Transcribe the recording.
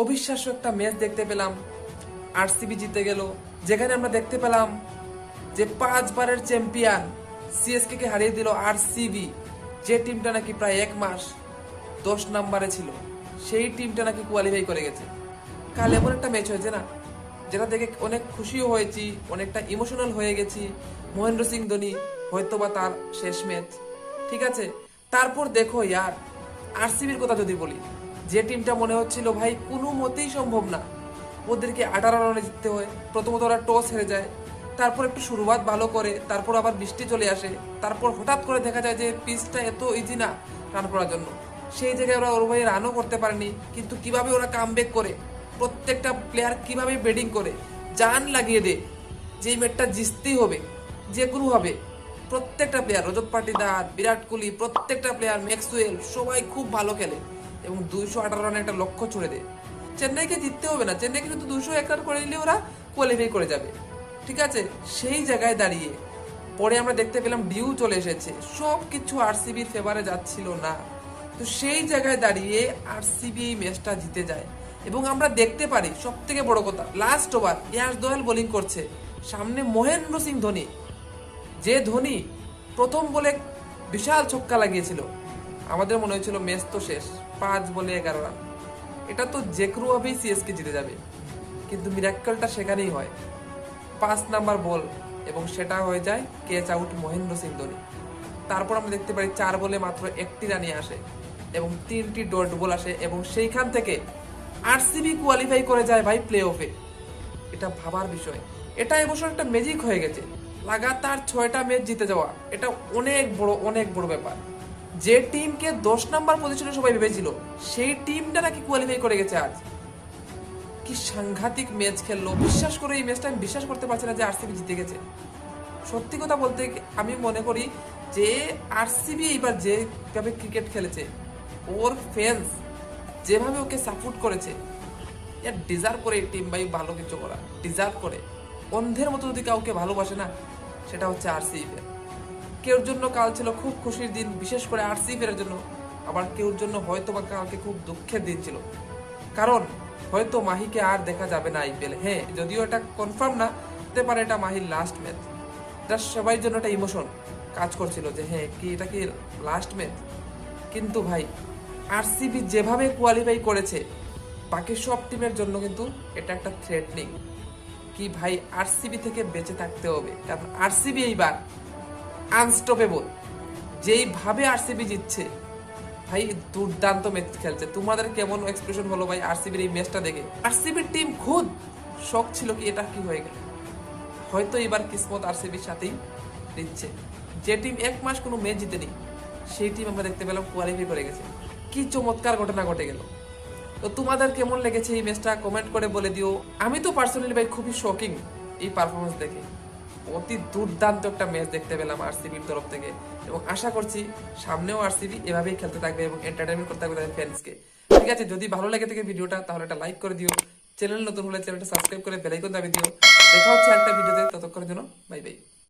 অবিশ্বাস্য একটা ম্যাচ দেখতে পেলাম। আরসিবি জিতে গেল। যেখানে আমরা দেখতে পেলাম যে পাঁচবারের চ্যাম্পিয়ন সিএসকে কে হারিয়ে দিল আরসিবি যে টিমটা নাকি প্রায় এক মাস দশ নম্বরে ছিল, সেই টিমটা নাকি কোয়ালিফাই করে গেছে। কাল এমন একটা ম্যাচ হয়েছে না, যেটা দেখে অনেক খুশিও হয়েছি, অনেকটা ইমোশনাল হয়ে গেছি। মহেন্দ্র সিং ধোনি হয়তো বা তার শেষ ম্যাচ ঠিক আছে? তারপর দেখো ইয়ার আরসিবির কথা যদি বলি যে টিমটা মনে হচ্ছিল, ভাই, কোনো মতেই সম্ভব না। ওদেরকে আঠারো রানে জিততে হয়। প্রথমত ওরা টস হেরে যায়। তারপর একটু শুরুয়াত ভালো করে। তারপর আবার বৃষ্টি চলে আসে। তারপর হঠাৎ করে দেখা যায় যে, পিচটা এত ইজি না রান করার জন্য। সেই জায়গায় ওরা ওর ভাই রানও করতে পারেনি। কিন্তু কীভাবে ওরা কাম করে? প্রত্যেকটা প্লেয়ার কীভাবে ব্যাটিং করে? জান লাগিয়ে দে। যে এই ম্যাচটা জিততেই হবে, যে কোনো হবে। প্রত্যেকটা প্লেয়ার রজত পাটিদার, বিরাট কোহলি, প্রত্যেকটা প্লেয়ার ম্যাক্সওয়েল, সবাই খুব ভালো খেলে। এবং দুইশো আঠারো রানে একটা লক্ষ্য ছুড়ে দেয়। চেন্নাইকে জিততে হবে না। চেন্নাইকে শুধু দুশো এক রান করে নিলে ওরা কোয়ালিফাই করে যাবে। ঠিক আছে? সেই জায়গায় দাঁড়িয়ে পরে আমরা দেখতে পেলাম ডিউ চলে এসেছে। সব কিছু আরসিবির ফেভারে যাচ্ছিল না। তো সেই জায়গায় দাঁড়িয়ে আরসিবি এই ম্যাচটা জিতে যায়। এবং আমরা দেখতে পারি সব থেকে বড় কথা last over Yash Dayal bowling করছে। সামনে মহেন্দ্র সিং ধোনি। যে ধোনি প্রথম বলে বিশাল ছক্কা লাগিয়েছিল। আমাদের মনে হয়েছিল ম্যাচ তো শেষ, পাঁচ বলে এগারো রান। এটা তো যে কোনোভাবেই সিএসকে জিতে যাবে। কিন্তু মিরাক্কেলটা সেখানেই হয়। পাঁচ নাম্বার বল, এবং সেটা হয়ে যায় ক্যাচ আউট মহেন্দ্র সিং ধোনি। তারপর আমরা দেখতে পারি চার বলে মাত্র একটি রানই আসে, এবং তিনটি ডট বল আসে, এবং সেইখান থেকে আরসিবি কোয়ালিফাই করে যায় ভাই প্লে অফে এটা ভাবার বিষয়। এটা এবছর একটা ম্যাজিক হয়ে গেছে। লাগাতার ছয়টা ম্যাচ জিতে যাওয়া। এটা অনেক বড় অনেক বড় ব্যাপার। যে টিমকে দশ নাম্বার পজিশনে সবাই ভেবেছিল, সেই টিমটা নাকি কোয়ালিফাই করে গেছে আজ। কি সাংঘাতিক ম্যাচ খেললো। বিশ্বাস করে এই ম্যাচটা আমি বিশ্বাস করতে পারছি না যে আরসিবি জিতে গেছে। সত্যি কথা বলতে আমি মনে করি যে আরসিবি এইবার যেভাবে ক্রিকেট খেলেছে, ওর ফ্যান্স যেভাবে ওকে সাপোর্ট করেছে, এর ডিজার্ভ করে এই টিম ভাই ভালো কিছু করা ডিজার্ভ করে। অন্ধের মতো যদি কাউকে ভালোবাসে না, সেটা হচ্ছে আরসিবি কেউর জন্য কাল ছিল খুব খুশির দিন, বিশেষ করে আরসিবি এর জন্য। আবার কেউর জন্য হয়তো বা কালকে খুব দুঃখের দিন ছিল। কারণ, হয়তো মাহিকে আর দেখা যাবে না আইপিএল হ্যাঁ যদিও এটা কনফার্ম না, হতে পারে এটা মাহির লাস্ট ম্যাচ এটা সবাই জন্য একটা ইমোশন কাজ করছিল যে হ্যাঁ কি এটা কি লাস্ট ম্যাচ কিন্তু ভাই, আরসিবি যেভাবে কোয়ালিফাই করেছে, বাকি সব টিমের জন্য কিন্তু এটা একটা থ্রেটনিং কি ভাই, আরসিবি থেকে বেঁচে থাকতে হবে। কারণ আরসিবি এইবার আনস্টপেবল। যেইভাবে আরসিবি জিতছে, ভাই দুর্দান্ত ম্যাচ খেলছে। তোমাদের কেমন এক্সপ্রেশন হলো ভাই আরসিবির এই ম্যাচটা দেখে? আরসিবির টিম খুদ শখ ছিল কি এটা কি হয়ে গেল। হয়তো এবার কিসমত আরসিবির সাথেই দিচ্ছে। যে টিম এক মাস কোনো ম্যাচ জিতেনি, সেই টিম আমরা দেখতে পেলাম কোয়ালিফাই করে গেছে। কি চমৎকার ঘটনা ঘটে গেল। তো তোমাদের কেমন লেগেছে এই ম্যাচটা? কমেন্ট করে বলে দিও। আমি তো পার্সোনালি ভাই খুবই শকিং এই পারফরমেন্স দেখে। অতি দুর্দান্ত একটা ম্যাচ দেখতে পেলাম আরসিবির তরফ থেকে। এবং আশা করছি সামনেও আরসিবি এভাবেই খেলতে থাকবে এবং এন্টারটেনমেন্ট করতে থাকবে তাদের ফ্যান্সকে ঠিক আছে, যদি ভালো লাগে থাকে ভিডিওটা, তাহলে একটা লাইক করে দিও। চ্যানেল নতুন হলে চ্যানেলটা সাবস্ক্রাইব করে বেলাইকন দাবি দিও। দেখা হচ্ছে একটা ভিডিওতে, ততক্ষণের জন্য বাই বাই